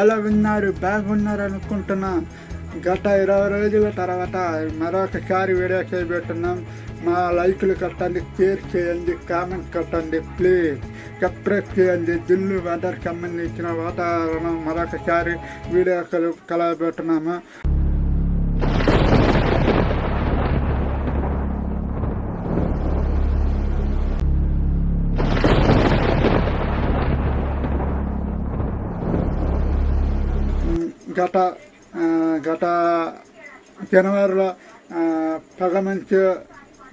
ఎలా ఉన్నారు బాగున్నారు అనుకుంటున్నా. గత ఇరవై రోజుల తర్వాత మరొకసారి వీడియో చేయబెట్టున్నాం మా లైకులు కట్టండి షేర్ చేయండి కామెంట్ కట్టండి ప్లీజ్. సబ్స్క్రైబ్ చేయండి. దిల్లు వెదర్ సంబంధించిన వాతావరణం మరొకసారి వీడియో కలు కలబెట్టున్నాము గత గత జనవరిలో ఆ, పగమంచు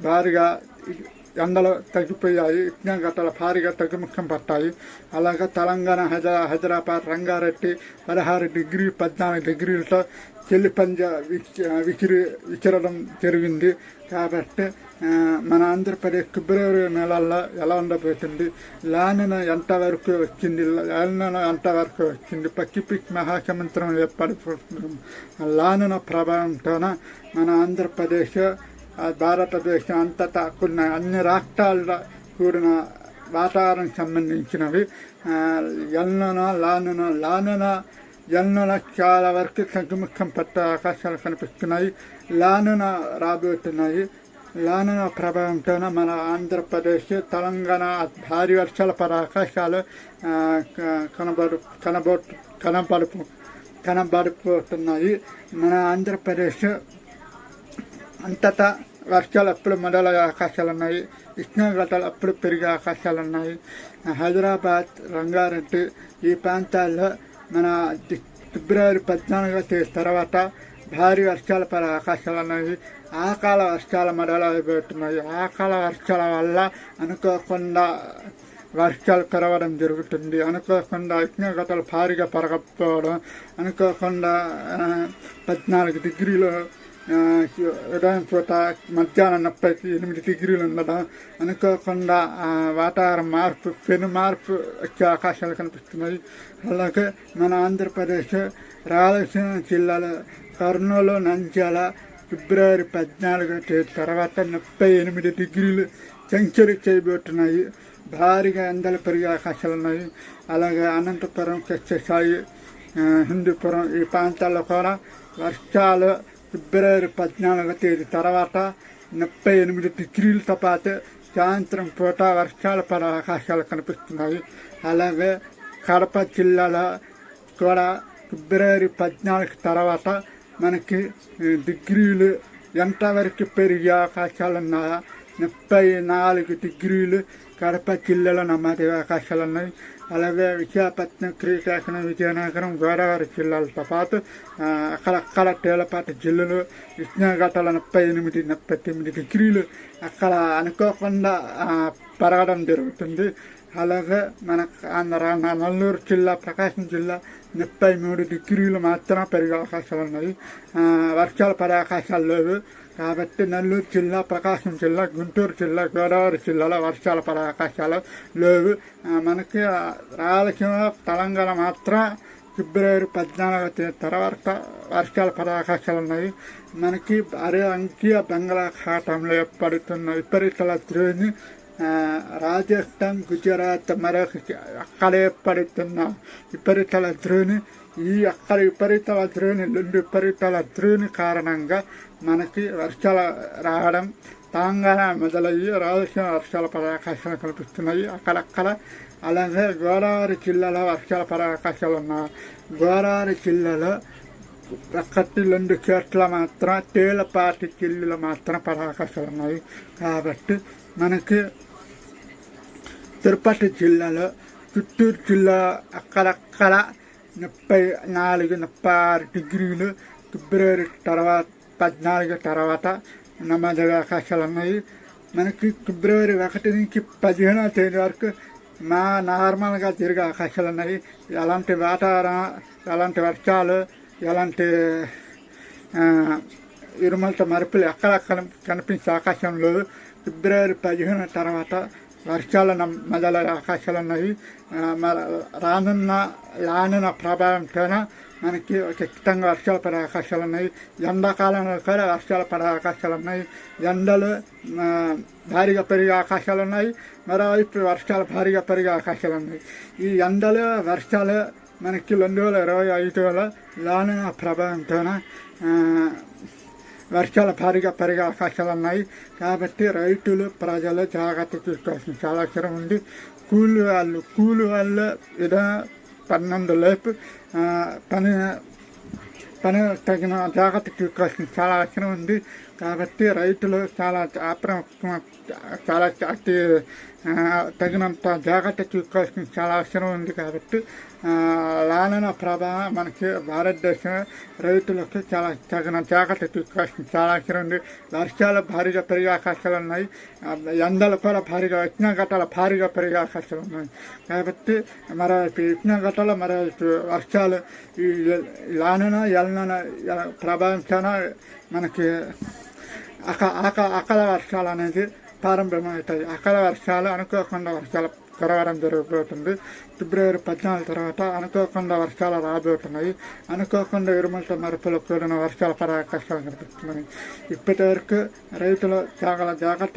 భారీగా ఎండలు తగ్గిపోయాయి ఉష్ణోగ్రతలు భారీగా తగ్గుముఖం పట్టాయి. అలాగే తెలంగాణ హైదరా హైదరాబాద్ రంగారెడ్డి పదహారు డిగ్రీ పద్నాలుగు డిగ్రీలతో చెల్లి పంజ విచిరి విసిరి విచరడం జరిగింది. కాబట్టి మన ఆంధ్రప్రదేశ్ ఫిబ్రవరి నెలల్లో ఎలా ఉండబోతుంది? లానిన ఎంతవరకు వచ్చింది? లానిన ఎంతవరకు వచ్చింది? పసిఫిక్ మహాసముద్రం ఏర్పడిపోతుంది. లానిన ప్రభావంతోన మన ఆంధ్రప్రదేశ్ భారతదేశం అంతటా కొన్ని అన్ని రాష్ట్రాల్లో కూడిన వాతావరణం సంబంధించినవి. ఎల్లున లానున లానున ఎల్లున చాలా వరకు తగ్గుముఖం పట్టే అవకాశాలు కనిపిస్తున్నాయి. లానున రాబోతున్నాయి. లానున ప్రభావంతోన మన ఆంధ్రప్రదేశ్ తెలంగాణ భారీ వర్షాల పడే అవకాశాలు కనబడు కనబో కనబడుపు కనబడిపోతున్నాయి. మన ఆంధ్రప్రదేశ్ అంతటా వర్షాలు అప్పుడు మొదలయ్యే అవకాశాలు ఉన్నాయి ఉష్ణోగ్రతలు అప్పుడు పెరిగే అవకాశాలు ఉన్నాయి హైదరాబాద్ రంగారెడ్డి ఈ ప్రాంతాల్లో మన ఫిబ్రవరి పద్నాలుగో తేదీ తర్వాత భారీ వర్షాలు పడే అవకాశాలు ఉన్నాయి ఆకాల వర్షాలు మొదలైపోతున్నాయి. ఆకాల వర్షాల వల్ల అనుకోకుండా వర్షాలు కురవడం జరుగుతుంది. అనుకోకుండా ఉష్ణోగ్రతలు భారీగా పెరగకపోవడం అనుకోకుండా పద్నాలుగు డిగ్రీలు ఉదయం పూట మధ్యాహ్నం ముప్పై ఎనిమిది డిగ్రీలు ఉండడం అనుకోకుండా ఆ, వాతావరణ మార్పు పెను మార్పు వచ్చే అవకాశాలు కనిపిస్తున్నాయి. అలాగే మన ఆంధ్రప్రదేశ్ రాయలసీమ జిల్లాలో కర్నూలు నంద్యాల ఫిబ్రవరి పద్నాలుగో తేదీ తర్వాత ముప్పై ఎనిమిది డిగ్రీలు సెంచరీ చేయబోతున్నాయి. భారీగా ఎండలు పెరిగే అవకాశాలు ఉన్నాయి. అలాగే అనంతపురం సత్యసాయి హిందూపురం ఈ ప్రాంతాల్లో కూడా వర్షాలు ఫిబ్రవరి పద్నాలుగో తేదీ తర్వాత ముప్పై ఎనిమిది డిగ్రీలతో పాటు సాయంత్రం పూట వర్షాలు పడే అవకాశాలు కనిపిస్తున్నాయి అలాగే కడప జిల్లాలో కూడా ఫిబ్రవరి పద్నాలుగు తర్వాత మనకి ఈ, డిగ్రీలు ఎంతవరకు పెరిగే అవకాశాలు ఉన్నాయా ముప్పై నాలుగు డిగ్రీలు కడప జిల్లాలో నమోదయ్యే అవకాశాలు ఉన్నాయి అలాగే విశాఖపట్నం శ్రీకాకుళం విజయనగరం గోదావరి జిల్లాలతో పాటు అక్కడక్కడ తేలపాటి జిల్లాలు ఉష్ణోగ్రతలు ముప్పై ఎనిమిది ముప్పై తొమ్మిది డిగ్రీలు అక్కడ అనుకోకుండా పెరగడం జరుగుతుంది. అలాగే మన ఆంధ్ర నల్లూరు జిల్లా ప్రకాశం జిల్లా ముప్పై మూడు డిగ్రీలు మాత్రమే పెరిగే అవకాశాలు ఉన్నాయి ఆ, వర్షాలు పడే అవకాశాలు లేవు కాబట్టి నెల్లూరు జిల్లా ప్రకాశం జిల్లా గుంటూరు జిల్లా గోదావరి జిల్లాలో వర్షాలు పడే అవకాశాలు లేవు ఆ, మనకి ఆ, రాయలసీమ తెలంగాణ మాత్రం ఫిబ్రవరి పద్నాలుగో తేదీ తర్వాత వర్షాలు పడే అవకాశాలు ఉన్నాయి మనకి అరే అంకీయ బంగాళాఖాతంలో ఏర్పడుతున్న విపరీతల ద్రోణి ఆ, రాజస్థాన్ గుజరాత్ మరొక అక్కడ ఏర్పడుతున్న విపరీతల ద్రోణి ఈ అక్కడ విపరీతల ద్రోణి రెండు విపరీతల ద్రోణి కారణంగా మనకి వర్షాలు రావడం తెలంగాణ మొదలయ్యి రాయలసీమ వర్షాలు పడే అవకాశాలు కనిపిస్తున్నాయి అక్కడక్కడ అలాగే గోదావరి జిల్లాలో వర్షాలు పడే అవకాశాలు ఉన్నాయి గోదావరి జిల్లాలో ఒకటి రెండు చోట్ల మాత్రం తేలపాటి చిల్లులు మాత్రం పడే అవకాశాలు ఉన్నాయి కాబట్టి మనకి తిరుపతి జిల్లాలో చిత్తూరు జిల్లా అక్కడక్కడ ముప్పై నాలుగు ముప్పై ఆరు డిగ్రీలు ఫిబ్రవరి తర్వాత పద్నాలుగు తర్వాత నమోదయ్యే అవకాశాలు ఉన్నాయి. మనకి ఫిబ్రవరి ఒకటి నుంచి పదిహేనవ తేదీ వరకు మా నార్మల్గా తిరిగే అవకాశాలు ఉన్నాయి. ఎలాంటి వాతావరణం ఎలాంటి వర్షాలు ఎలాంటి ఇరుమలతో మరుపులు ఎక్కడ కనిపించే ఆకాశంలో లేదు. ఫిబ్రవరి పదిహేను తర్వాత వర్షాలు నమ్- మొదలయ్యే అవకాశాలు ఉన్నాయి రానున్న రానున్న ప్రభావంతోన మనకి ఖచ్చితంగా వర్షాలు పడే అవకాశాలు ఉన్నాయి. ఎండాకాలంలో కూడా వర్షాలు పడే అవకాశాలు ఉన్నాయి. ఎండలు భారీగా పెరిగే అవకాశాలు ఉన్నాయి. మరోవైపు వర్షాలు భారీగా పెరిగే అవకాశాలు ఉన్నాయి. ఈ ఎండలు వర్షాలు మనకి రెండు వేల ఇరవై ఐదులో లానిన ప్రభావంతోన వర్షాలు భారీగా పెరిగే అవకాశాలు ఉన్నాయి. కాబట్టి రైతులు ప్రజలు జాగ్రత్త తీసుకోవాల్సిన చాలా అవసరం ఉంది. కూలి వాళ్ళు కూలి వాళ్ళు ఇదా పన్నెండు లేపు పని పని తగిన జాగ్రత్త తీసుకోవాల్సిన చాలా అవసరం ఉంది. కాబట్టి రైతులు చాలా అప్రమత్తం చాలా తగినంత జాగ్రత్త తీసుకోవాల్సిన చాలా అవసరం ఉంది కాబట్టి లాలన ప్రభావం మనకి భారతదేశం రైతులకు చాలా తగిన జాగ్రత్త తీసుకోవాల్సిన చాలా అవసరం ఉంది. వర్షాలు భారీగా పెరిగే అవకాశాలు ఉన్నాయి. ఎండలు కూడా భారీగా ఉష్ణోగ్రతలు భారీగా పెరిగే అవకాశాలు ఉన్నాయి. కాబట్టి మరి ఉష్ణోగ్రతలు మరోవైపు వర్షాలు ఈ లానన ఎల్నన ప్రభావంతో మనకి అక అక అకాల వర్షాలు అనేది ప్రారంభమవుతాయి. అకాల వర్షాలు అనుకోకుండా వర్షాలు కురవడం జరగబోతుంది ఫిబ్రవరి పద్నాలుగు తర్వాత అనుకోకుండా వర్షాలు రాబోతున్నాయి. అనుకోకుండా ఇరుములతో మరుపులు కూడిన వర్షాలు పడే అవకాశాలు కనిపిస్తున్నాయి ఇప్పటి వరకు రైతులు చాలా జాగ్రత్త